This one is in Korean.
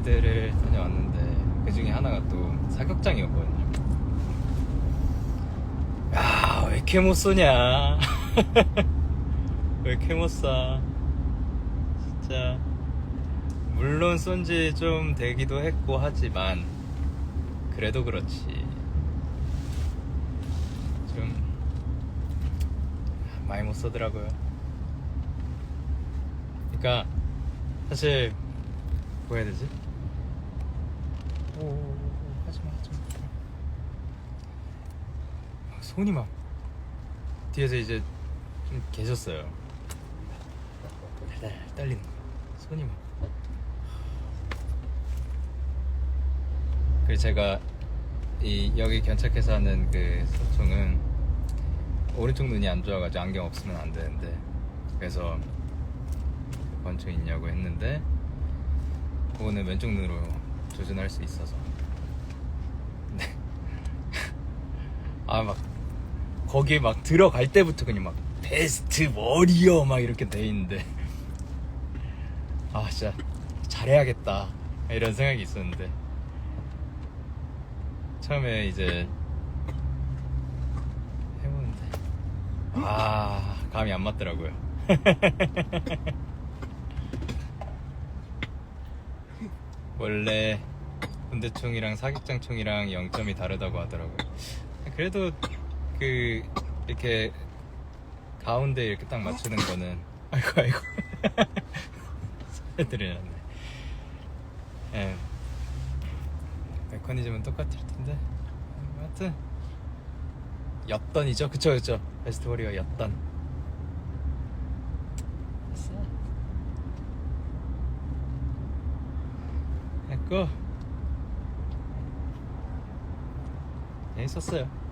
군데들을 다녀왔는데 그 중에 하나가 또 사격장이었거든요. 야, 왜 이렇게 못 쏘냐? 왜 이렇게 못 쏴? 진짜. 물론 쏜지 좀 되기도 했고 하지만, 그래도 그렇지. 좀, 많이 못 쏘더라고요. 그러니까, 사실, 뭐 해야 되지? 오, 오, 오, 하지마, 하지마. 손이 막 뒤에서 이제 좀 계셨어요. 달달 떨리는 거. 손이 막. 그래서 제가 이 여기 견착해서 하는 그 소총은 오른쪽 눈이 안 좋아가지고 안경 없으면 안 되는데 그래서 권총 있냐고 했는데 그거는 왼쪽 눈으로 조준할 수 있어서. 네. 아막 거기에 막 들어갈 때부터 그냥 막 베스트 워리어 막 이렇게 돼 있는데. 아 진짜 잘해야겠다. 이런 생각이 있었는데. 처음에 이제 해보는데. 아 감이 안 맞더라고요 원래 군대총이랑 사격장총이랑 0점이 다르다고 하더라고요. 그래도 그 이렇게 가운데 이렇게 딱 맞추는 거는 아이고 아이고 소리들이 났네. 예. 메커니즘은 똑같을 텐데 하여튼 였던이죠. 그쵸 그쵸. 베스트 워리어 였던. 됐어. 했고 재밌었어요.